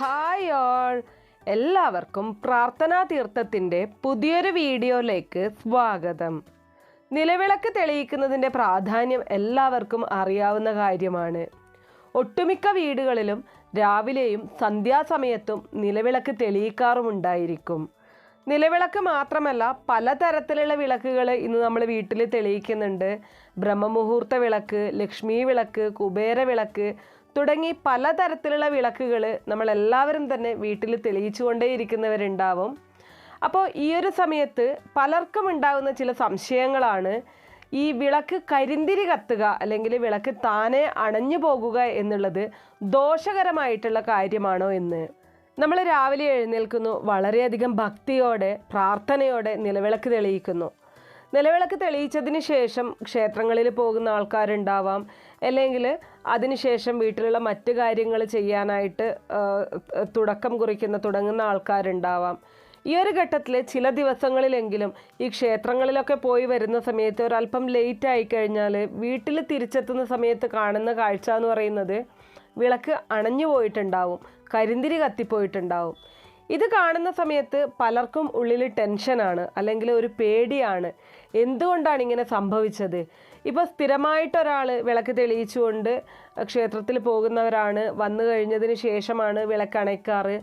Hi all എല്ലാവർക്കും പ്രാർത്ഥനാ തീർത്ഥത്തിന്റെ പുതിയൊരു വീഡിയോയിലേക്ക് സ്വാഗതം. നിലവിളക്ക് തെളിയിക്കുന്നതിന്റെ പ്രാധാന്യം എല്ലാവർക്കും അറിയാവുന്ന കാര്യമാണ്. ഒട്ടുമിക്ക വീടുകളിലും രാവിലെയും സന്ധ്യാസമയത്തും നിലവിളക്ക് തെളിയിക്കാറുമുണ്ടായിരിക്കും. നിലവിളക്ക് മാത്രമല്ല പലതരത്തിലുള്ള വിളക്കുകൾ ഇന്ന് നമ്മൾ വീട്ടിൽ തെളിയിക്കുന്നുണ്ട്. ബ്രഹ്മമുഹൂർത്ത വിളക്ക് ലക്ഷ്മി വിളക്ക് കുബേര വിളക്ക് തുടങ്ങി പലതരത്തിലുള്ള വിളക്കുകൾ നമ്മളെല്ലാവരും തന്നെ വീട്ടിൽ തെളിയിച്ചുകൊണ്ടേയിരിക്കുന്നവരുണ്ടാവും. അപ്പോൾ ഈ ഒരു സമയത്ത് പലർക്കും ഉണ്ടാകുന്ന ചില സംശയങ്ങളാണ് ഈ വിളക്ക് കരിന്തിരി കത്തുക അല്ലെങ്കിൽ വിളക്ക് താനെ അണഞ്ഞു പോകുക എന്നുള്ളത് ദോഷകരമായിട്ടുള്ള കാര്യമാണോ എന്ന്. നമ്മൾ രാവിലെ എഴുന്നേൽക്കുന്നു വളരെയധികം ഭക്തിയോടെ പ്രാർത്ഥനയോടെ നിലവിളക്ക് തെളിയിക്കുന്നു. നിലവിളക്ക് തെളിയിച്ചതിന് ശേഷം ക്ഷേത്രങ്ങളിൽ പോകുന്ന ആൾക്കാരുണ്ടാവാം. അല്ലെങ്കിൽ അതിനുശേഷം വീട്ടിലുള്ള മറ്റു കാര്യങ്ങൾ ചെയ്യാനായിട്ട് തുടക്കം കുറിക്കുന്ന തുടങ്ങുന്ന ആൾക്കാരുണ്ടാവാം. ഈ ഒരു ഘട്ടത്തിൽ ചില ദിവസങ്ങളിലെങ്കിലും ഈ ക്ഷേത്രങ്ങളിലൊക്കെ പോയി വരുന്ന സമയത്ത് ഒരല്പം ലേറ്റ് ആയി കഴിഞ്ഞാൽ വീട്ടിൽ തിരിച്ചെത്തുന്ന സമയത്ത് കാണുന്ന കാഴ്ച എന്ന് പറയുന്നത് വിളക്ക് അണഞ്ഞു പോയിട്ടുണ്ടാവും. കരിന്തിരി കത്തിപ്പോയിട്ടുണ്ടാവും. ഇത് കാണുന്ന സമയത്ത് പലർക്കും ഉള്ളിൽ ടെൻഷനാണ് അല്ലെങ്കിൽ ഒരു പേടിയാണ്. എന്തുകൊണ്ടാണ് ഇങ്ങനെ സംഭവിച്ചത്? ഇപ്പോൾ സ്ഥിരമായിട്ടൊരാൾ വിളക്ക് തെളിയിച്ചുകൊണ്ട് ക്ഷേത്രത്തിൽ പോകുന്നവരാണ്. വന്നു കഴിഞ്ഞതിന് ശേഷമാണ് വിളക്ക് അണയ്ക്കാറ്.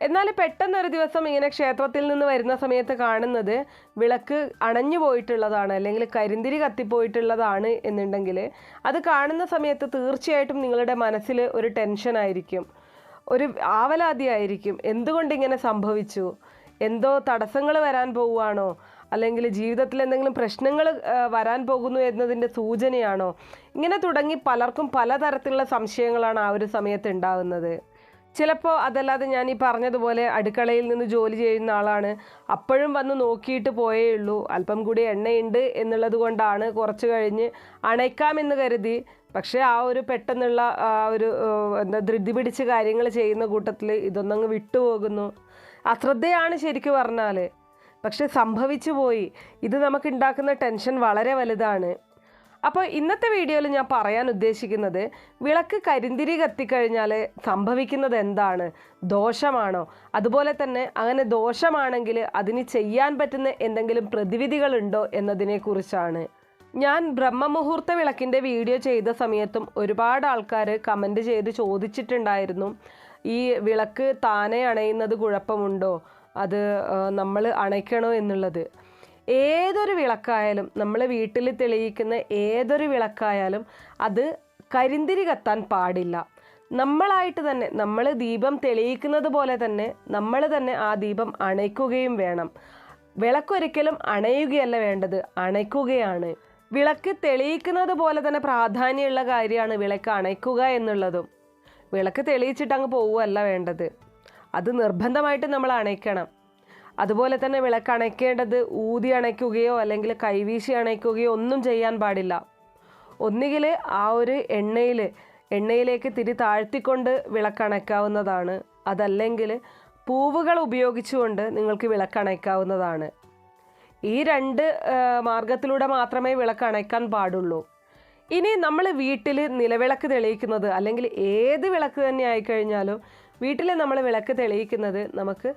എന്നാൽ പെട്ടെന്നൊരു ദിവസം ഇങ്ങനെ ക്ഷേത്രത്തിൽ നിന്ന് വരുന്ന സമയത്ത് കാണുന്നത് വിളക്ക് അണഞ്ഞു പോയിട്ടുള്ളതാണ് അല്ലെങ്കിൽ കരിന്തിരി കത്തിപ്പോയിട്ടുള്ളതാണ് എന്നുണ്ടെങ്കിൽ അത് കാണുന്ന സമയത്ത് തീർച്ചയായിട്ടും നിങ്ങളുടെ മനസ്സിൽ ഒരു ടെൻഷനായിരിക്കും ഒരു ആവലാതിയായിരിക്കും. എന്തുകൊണ്ട് ഇങ്ങനെ സംഭവിച്ചു? എന്തോ തടസ്സങ്ങൾ വരാൻ പോവുകയാണോ? അല്ലെങ്കിൽ ജീവിതത്തിൽ എന്തെങ്കിലും പ്രശ്നങ്ങൾ വരാൻ പോകുന്നു എന്നതിന്റെ സൂചനയാണോ? ഇങ്ങനെ തുടങ്ങി പലർക്കും പലതരത്തിലുള്ള സംശയങ്ങളാണ് ആ ഒരു സമയത്ത് ഉണ്ടാകുന്നത്. ചിലപ്പോൾ അതല്ലാതെ ഞാൻ ഈ പറഞ്ഞതുപോലെ അടുക്കളയിൽ നിന്ന് ജോലി ചെയ്യുന്ന ആളാണ്. അപ്പോഴും വന്ന് നോക്കിയിട്ട് പോയേ ഉള്ളൂ. അല്പം കൂടി എണ്ണയുണ്ട് എന്നുള്ളത് കൊണ്ടാണ് കുറച്ച് കഴിഞ്ഞ് അണയ്ക്കാമെന്ന് കരുതി. പക്ഷേ ആ ഒരു പെട്ടെന്നുള്ള ആ ഒരു എന്താ ധൃതി പിടിച്ച് കാര്യങ്ങൾ ചെയ്യുന്ന കൂട്ടത്തിൽ ഇതൊന്നങ്ങ് വിട്ടുപോകുന്നു. അശ്രദ്ധയാണ് ശരിക്കും പറഞ്ഞാൽ പക്ഷെ സംഭവിച്ചു പോയി. ഇത് നമുക്ക് ഉണ്ടാക്കുന്ന ടെൻഷൻ വളരെ വലുതാണ്. അപ്പോൾ ഇന്നത്തെ വീഡിയോയിൽ ഞാൻ പറയാൻ ഉദ്ദേശിക്കുന്നത് വിളക്ക് കരിന്തിരി കത്തിക്കഴിഞ്ഞാൽ സംഭവിക്കുന്നത് എന്താണ്? ദോഷമാണോ? അതുപോലെ തന്നെ അങ്ങനെ ദോഷമാണെങ്കിൽ അതിന് ചെയ്യാൻ പറ്റുന്ന എന്തെങ്കിലും പ്രതിവിധികളുണ്ടോ എന്നതിനെക്കുറിച്ചാണ്. ഞാൻ ബ്രഹ്മമുഹൂർത്ത വിളക്കിന്റെ വീഡിയോ ചെയ്ത സമയത്തും ഒരുപാട് ആൾക്കാർ കമന്റ് ചെയ്ത് ചോദിച്ചിട്ടുണ്ടായിരുന്നു ഈ വിളക്ക് താനെ അണയുന്നത് കുഴപ്പമുണ്ടോ? അത് നമ്മൾ അണയ്ക്കണോ എന്നുള്ളത്. ഏതൊരു വിളക്കായാലും നമ്മൾ വീട്ടിൽ തെളിയിക്കുന്ന ഏതൊരു വിളക്കായാലും അത് കരിന്തിരി കത്താൻ പാടില്ല. നമ്മളായിട്ട് തന്നെ നമ്മൾ ദീപം തെളിയിക്കുന്നത് പോലെ തന്നെ നമ്മൾ തന്നെ ആ ദീപം അണയ്ക്കുകയും വേണം. വിളക്കൊരിക്കലും അണയുകയല്ല വേണ്ടത് അണയ്ക്കുകയാണ്. വിളക്ക് തെളിയിക്കുന്നത് പോലെ തന്നെ പ്രാധാന്യമുള്ള കാര്യമാണ് വിളക്ക് അണയ്ക്കുക എന്നുള്ളതും. വിളക്ക് തെളിയിച്ചിട്ട് അങ്ങ് പോവുകയല്ല വേണ്ടത്. അത് നിർബന്ധമായിട്ട് നമ്മൾ അണയ്ക്കണം. അതുപോലെ തന്നെ വിളക്ക് അണയ്ക്കേണ്ടത് ഊതി അണയ്ക്കുകയോ അല്ലെങ്കിൽ കൈവീശി അണയ്ക്കുകയോ ഒന്നും ചെയ്യാൻ പാടില്ല. ഒന്നുകിൽ ആ ഒരു എണ്ണയിൽ എണ്ണയിലേക്ക് തിരി താഴ്ത്തിക്കൊണ്ട് വിളക്കണയ്ക്കാവുന്നതാണ് അതല്ലെങ്കിൽ പൂവുകൾ ഉപയോഗിച്ചുകൊണ്ട് നിങ്ങൾക്ക് വിളക്കണയ്ക്കാവുന്നതാണ് ഈ രണ്ട് മാർഗത്തിലൂടെ മാത്രമേ വിളക്കണയ്ക്കാൻ പാടുള്ളൂ. ഇനി നമ്മൾ വീട്ടിൽ നിലവിളക്ക് തെളിയിക്കുന്നത് അല്ലെങ്കിൽ ഏത് വിളക്ക് തന്നെ ആയിക്കഴിഞ്ഞാലും വീട്ടിൽ നമ്മൾ വിളക്ക് തെളിയിക്കുന്നത് നമുക്ക്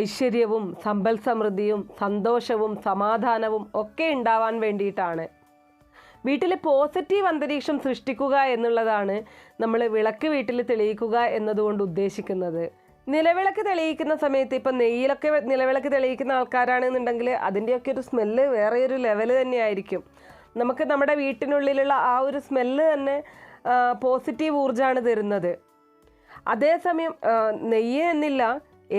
ഐശ്വര്യവും സമ്പൽ സമൃദ്ധിയും സന്തോഷവും സമാധാനവും ഒക്കെ ഉണ്ടാവാൻ വേണ്ടിയിട്ടാണ്. വീട്ടിൽ പോസിറ്റീവ് അന്തരീക്ഷം സൃഷ്ടിക്കുക എന്നുള്ളതാണ് നമ്മൾ വിളക്ക് വീട്ടിൽ തെളിയിക്കുക എന്നതുകൊണ്ട് ഉദ്ദേശിക്കുന്നത്. നിലവിളക്ക് തെളിയിക്കുന്ന സമയത്ത് ഇപ്പം നെയ്യിലൊക്കെ നിലവിളക്ക് തെളിയിക്കുന്ന ആൾക്കാരാണെന്നുണ്ടെങ്കിൽ അതിന്റെയൊക്കെ ഒരു സ്മെല്ല് വേറെ ഒരു ലെവൽ തന്നെയായിരിക്കും. നമുക്ക് നമ്മുടെ വീട്ടിനുള്ളിലുള്ള ആ ഒരു സ്മെല്ല് തന്നെ പോസിറ്റീവ് ഊർജമാണ് തരുന്നത്. അതേസമയം നെയ്യ് എന്നില്ല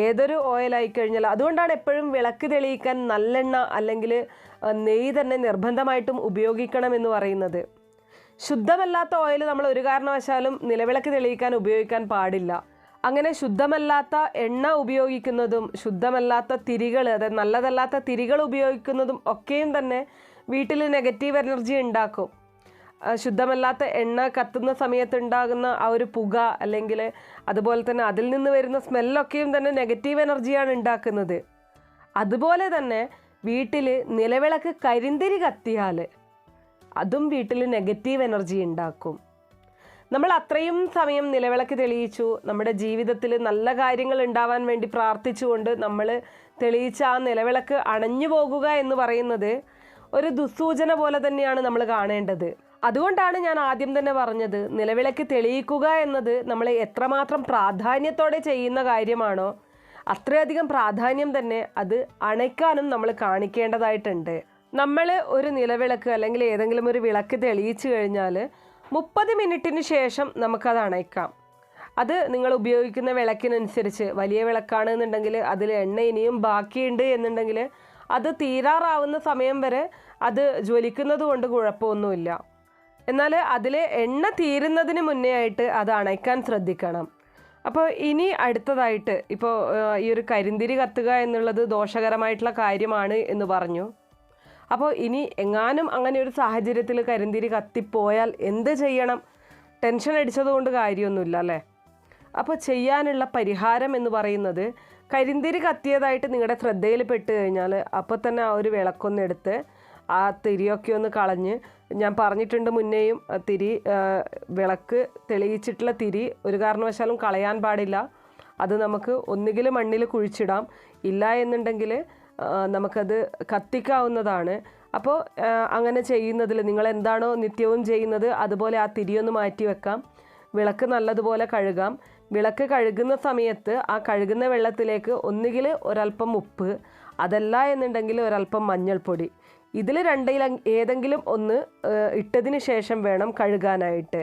ഏതൊരു ഓയിലായി കഴിഞ്ഞാൽ അതുകൊണ്ടാണ് എപ്പോഴും വിളക്ക് തെളിയിക്കാൻ നല്ലെണ്ണ അല്ലെങ്കിൽ നെയ്യ് തന്നെ നിർബന്ധമായിട്ടും ഉപയോഗിക്കണം എന്ന് പറയുന്നത്. ശുദ്ധമല്ലാത്ത ഓയിൽ നമ്മൾ ഒരു കാരണവശാലും നിലവിളക്ക് തെളിയിക്കാൻ ഉപയോഗിക്കാൻ പാടില്ല. അങ്ങനെ ശുദ്ധമല്ലാത്ത എണ്ണ ഉപയോഗിക്കുന്നതും ശുദ്ധമല്ലാത്ത തിരികൾ അതായത് നല്ലതല്ലാത്ത തിരികൾ ഉപയോഗിക്കുന്നതും ഒക്കെയും തന്നെ വീട്ടിൽ നെഗറ്റീവ് എനർജി ഉണ്ടാക്കും. ശുദ്ധമല്ലാത്ത എണ്ണ കത്തുന്ന സമയത്തുണ്ടാകുന്ന ആ ഒരു പുക അല്ലെങ്കിൽ അതുപോലെ തന്നെ അതിൽ നിന്ന് വരുന്ന സ്മെല്ലൊക്കെയും തന്നെ നെഗറ്റീവ് എനർജിയാണ് ഉണ്ടാക്കുന്നത്. അതുപോലെ തന്നെ വീട്ടിൽ നിലവിളക്ക് കരിന്തിരി കത്തിയാൽ അതും വീട്ടിൽ നെഗറ്റീവ് എനർജി ഉണ്ടാക്കും. നമ്മൾ അത്രയും സമയം നിലവിളക്ക് തെളിയിച്ചു. നമ്മുടെ ജീവിതത്തിൽ നല്ല കാര്യങ്ങൾ ഉണ്ടാവാൻ വേണ്ടി പ്രാർത്ഥിച്ചുകൊണ്ട് നമ്മൾ തെളിയിച്ച ആ നിലവിളക്ക് അണഞ്ഞു പോകുക എന്ന് പറയുന്നത് ഒരു ദുസ്സൂചന പോലെ തന്നെയാണ് നമ്മൾ കാണേണ്ടത്. അതുകൊണ്ടാണ് ഞാൻ ആദ്യം തന്നെ പറഞ്ഞത് നിലവിളക്ക് തെളിയിക്കുക എന്നത് നമ്മൾ എത്രമാത്രം പ്രാധാന്യത്തോടെ ചെയ്യുന്ന കാര്യമാണോ അത്രയധികം പ്രാധാന്യം തന്നെ അത് അണയ്ക്കാനും നമ്മൾ കാണിക്കേണ്ടതായിട്ടുണ്ട്. നമ്മൾ ഒരു നിലവിളക്ക് അല്ലെങ്കിൽ ഏതെങ്കിലും ഒരു വിളക്ക് തെളിയിച്ചു കഴിഞ്ഞാൽ മുപ്പത് മിനിറ്റിന് ശേഷം നമുക്കത് അണയ്ക്കാം. അത് നിങ്ങൾ ഉപയോഗിക്കുന്ന വിളക്കിനനുസരിച്ച് വലിയ വിളക്കാണ് എന്നുണ്ടെങ്കിൽ അതിൽ എണ്ണ ഇനിയും ബാക്കിയുണ്ട് എന്നുണ്ടെങ്കിൽ അത് തീരാറാവുന്ന സമയം വരെ അത് ജ്വലിക്കുന്നത് കൊണ്ട് കുഴപ്പമൊന്നുമില്ല. എന്നാൽ അതിൽ എണ്ണ തീരുന്നതിന് മുന്നേ ആയിട്ട് അത് അണയ്ക്കാൻ ശ്രദ്ധിക്കണം. അപ്പോൾ ഇനി അടുത്തതായിട്ട് ഇപ്പോൾ ഈ ഒരു കരിന്തിരി കത്തുക എന്നുള്ളത് ദോഷകരമായിട്ടുള്ള കാര്യമാണ് എന്ന് പറഞ്ഞു. അപ്പോൾ ഇനി എങ്ങാനും അങ്ങനെ ഒരു സാഹചര്യത്തിൽ കരിന്തിരി കത്തിപ്പോയാൽ എന്ത് ചെയ്യണം? ടെൻഷൻ അടിച്ചതുകൊണ്ട് കാര്യമൊന്നുമില്ല അല്ലേ? അപ്പോൾ ചെയ്യാനുള്ള പരിഹാരം എന്ന് പറയുന്നത് കരിന്തിരി കത്തിയതായിട്ട് നിങ്ങളുടെ ശ്രദ്ധയിൽ പെട്ട് കഴിഞ്ഞാൽ അപ്പോൾ തന്നെ ആ ഒരു വിളക്കൊന്നെടുത്ത് ആ തിരിയൊക്കെ ഒന്ന് കളഞ്ഞ് ഞാൻ പറഞ്ഞിട്ടുണ്ട് മുന്നേയും തിരി വിളക്ക് തെളിയിച്ചിട്ടുള്ള തിരി ഒരു കാരണവശാലും കളയാൻ പാടില്ല. അത് നമുക്ക് ഒന്നുകിൽ മണ്ണിൽ കുഴിച്ചിടാം. ഇല്ല എന്നുണ്ടെങ്കിൽ നമുക്കത് കത്തിക്കാവുന്നതാണ്. അപ്പോൾ അങ്ങനെ ചെയ്യുന്നതിൽ നിങ്ങൾ എന്താണോ നിത്യവും ചെയ്യുന്നത് അതുപോലെ ആ തിരിയൊന്ന് മാറ്റി വെക്കാം. വിളക്ക് നല്ലതുപോലെ കഴുകാം. വിളക്ക് കഴുകുന്ന സമയത്ത് ആ കഴുകുന്ന വെള്ളത്തിലേക്ക് ഒന്നുകിൽ ഒരല്പം ഉപ്പ് അതല്ല എന്നുണ്ടെങ്കിൽ ഒരല്പം മഞ്ഞൾപ്പൊടി. ഇതിൽ രണ്ടിൽ ഏതെങ്കിലും ഒന്ന് ഇട്ടതിന് ശേഷം വേണം കഴുകാനായിട്ട്.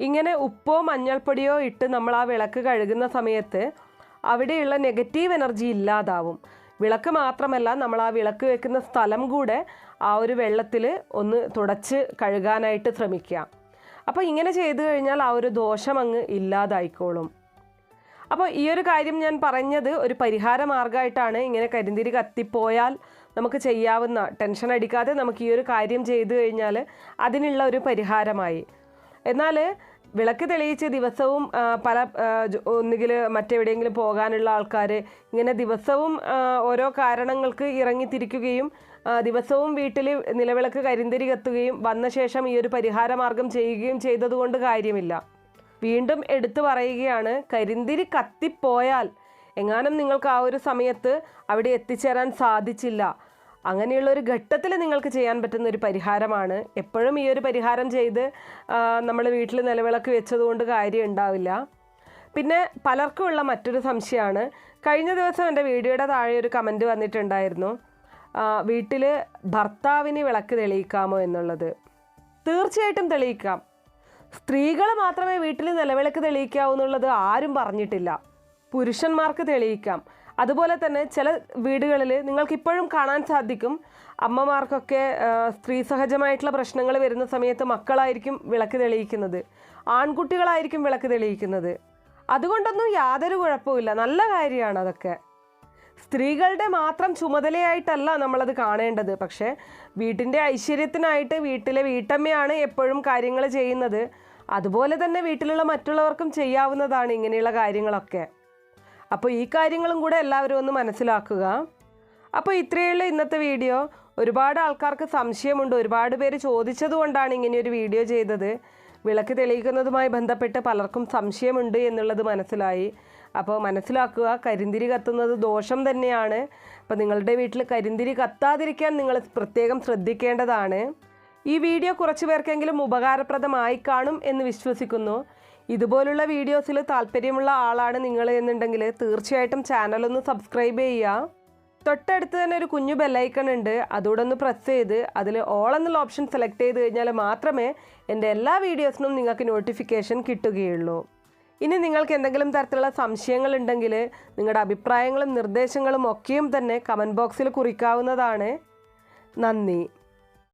ഇങ്ങനെ ഉപ്പോ മഞ്ഞൾപ്പൊടിയോ ഇട്ട് നമ്മൾ ആ വിളക്ക് കഴുകുന്ന സമയത്ത് അവിടെയുള്ള നെഗറ്റീവ് എനർജി ഇല്ലാതാവും. വിളക്ക് മാത്രമല്ല നമ്മൾ ആ വിളക്ക് വെക്കുന്ന സ്ഥലം കൂടെ ആ ഒരു വെള്ളത്തിൽ ഒന്ന് തുടച്ച് കഴുകാനായിട്ട് ശ്രമിക്കുക. അപ്പോൾ ഇങ്ങനെ ചെയ്തു കഴിഞ്ഞാൽ ആ ഒരു ദോഷം അങ്ങ് ഇല്ലാതായിക്കോളും. അപ്പോൾ ഈ ഒരു കാര്യം ഞാൻ പറഞ്ഞത് ഒരു പരിഹാര മാർഗമായിട്ടാണ് ഇങ്ങനെ കരിന്തിരി കത്തിപ്പോയാൽ നമുക്ക് ചെയ്യാവുന്ന ടെൻഷൻ അടിക്കാതെ നമുക്ക് ഈ ഒരു കാര്യം ചെയ്തു കഴിഞ്ഞാൽ അതിനുള്ള ഒരു പരിഹാരമായി. എന്നാൽ വിളക്ക് തെളിയിച്ച് ദിവസവും പല ഒന്നുകിൽ മറ്റെവിടെയെങ്കിലും പോകാനുള്ള ആൾക്കാർ ഇങ്ങനെ ദിവസവും ഓരോ കാരണങ്ങൾക്ക് ഇറങ്ങിത്തിരിക്കുകയും ദിവസവും വീട്ടിൽ നിലവിളക്ക് കരിന്തിരി കത്തുകയും വന്ന ശേഷം ഈ ഒരു പരിഹാരമാർഗം ചെയ്യുകയും ചെയ്തതുകൊണ്ട് കാര്യമില്ല. വീണ്ടും എടുത്തു പറയുകയാണ് കരിന്തിരി കത്തിപ്പോയാൽ എങ്ങാനും നിങ്ങൾക്ക് ആ ഒരു സമയത്ത് അവിടെ എത്തിച്ചേരാൻ സാധിച്ചില്ല. അങ്ങനെയുള്ള ഒരു ഘട്ടത്തിൽ നിങ്ങൾക്ക് ചെയ്യാൻ പറ്റുന്ന ഒരു പരിഹാരമാണ്. എപ്പോഴും ഈ ഒരു പരിഹാരം ചെയ്ത് നമ്മൾ വീട്ടിൽ നിലവിളക്ക് വെച്ചതുകൊണ്ട് കാര്യം ഉണ്ടാവില്ല. പിന്നെ പലർക്കും ഉള്ള മറ്റൊരു സംശയമാണ്. കഴിഞ്ഞ ദിവസം എന്റെ വീഡിയോയുടെ താഴെ ഒരു കമന്റ് വന്നിട്ടുണ്ടായിരുന്നു. വീട്ടിൽ ഭർത്താവിന് വിളക്ക് തെളിയിക്കാമോ എന്നുള്ളത്. തീർച്ചയായിട്ടും തെളിയിക്കാം. സ്ത്രീകൾ മാത്രമേ വീട്ടിൽ നിലവിളക്ക് തെളിയിക്കാവൂ എന്നുള്ളത് ആരും പറഞ്ഞിട്ടില്ല. പുരുഷന്മാർക്ക് തെളിയിക്കാം. അതുപോലെ തന്നെ ചില വീടുകളിൽ നിങ്ങൾക്ക് ഇപ്പോഴും കാണാൻ സാധിക്കും അമ്മമാർക്കൊക്കെ സ്ത്രീ സഹജമായിട്ടുള്ള പ്രശ്നങ്ങൾ വരുന്ന സമയത്ത് മക്കളായിരിക്കും വിളക്ക് തെളിയിക്കുന്നത്. ആൺകുട്ടികളായിരിക്കും വിളക്ക് തെളിയിക്കുന്നത്. അതുകൊണ്ടൊന്നും യാതൊരു കുഴപ്പമില്ല നല്ല കാര്യമാണ് അതൊക്കെ. സ്ത്രീകളുടെ മാത്രം ചുമതലയായിട്ടല്ല നമ്മളത് കാണേണ്ടത്. പക്ഷേ വീട്ടിന്റെ ഐശ്വര്യത്തിനായിട്ട് വീട്ടിലെ വീട്ടമ്മയാണ് എപ്പോഴും കാര്യങ്ങൾ ചെയ്യുന്നത്. അതുപോലെ തന്നെ വീട്ടിലുള്ള മറ്റുള്ളവർക്കും ചെയ്യാവുന്നതാണ് ഇങ്ങനെയുള്ള കാര്യങ്ങളൊക്കെ. അപ്പോൾ ഈ കാര്യങ്ങളും കൂടെ എല്ലാവരും ഒന്ന് മനസ്സിലാക്കുക. അപ്പോൾ ഇത്രയുള്ള ഇന്നത്തെ വീഡിയോ. ഒരുപാട് ആൾക്കാർക്ക് സംശയമുണ്ട്. ഒരുപാട് പേര് ചോദിച്ചതുകൊണ്ടാണ് ഇങ്ങനെ ഒരു വീഡിയോ ചെയ്തത്. വിളക്ക് തെളിയിക്കുന്നതുമായി ബന്ധപ്പെട്ട് പലർക്കും സംശയമുണ്ട് എന്നുള്ളത് മനസ്സിലായി. അപ്പോൾ മനസ്സിലാക്കുക കരിന്തിരി കത്തുന്നത് ദോഷം തന്നെയാണ്. അപ്പോൾ നിങ്ങളുടെ വീട്ടിൽ കരിന്തിരി കത്താതിരിക്കാൻ നിങ്ങൾ പ്രത്യേകം ശ്രദ്ധിക്കേണ്ടതാണ്. ഈ വീഡിയോ കുറച്ച് പേർക്കെങ്കിലും ഉപകാരപ്രദമായി കാണും എന്ന് വിശ്വസിക്കുന്നു. ഇതുപോലുള്ള വീഡിയോസിൽ താല്പര്യമുള്ള ആളാണ് നിങ്ങൾ എന്നുണ്ടെങ്കിൽ തീർച്ചയായിട്ടും ചാനലൊന്ന് സബ്സ്ക്രൈബ് ചെയ്യുക. തൊട്ടടുത്ത് തന്നെ ഒരു കുഞ്ഞു ബെല്ലൈക്കൺ ഉണ്ട്. അതുകൂടെ ഒന്ന് പ്രസ് ചെയ്ത് അതിൽ ഓൾ എന്നുള്ള ഓപ്ഷൻ സെലക്ട് ചെയ്ത് കഴിഞ്ഞാൽ മാത്രമേ എന്റെ എല്ലാ വീഡിയോസിനും നിങ്ങൾക്ക് നോട്ടിഫിക്കേഷൻ കിട്ടുകയുള്ളൂ. ഇനി നിങ്ങൾക്ക് എന്തെങ്കിലും തരത്തിലുള്ള സംശയങ്ങൾ ഉണ്ടെങ്കിൽ നിങ്ങളുടെ അഭിപ്രായങ്ങളും നിർദ്ദേശങ്ങളും ഒക്കെയും തന്നെ കമന്റ് ബോക്സിൽ കുറിക്കാവുന്നതാണ്. നന്ദി.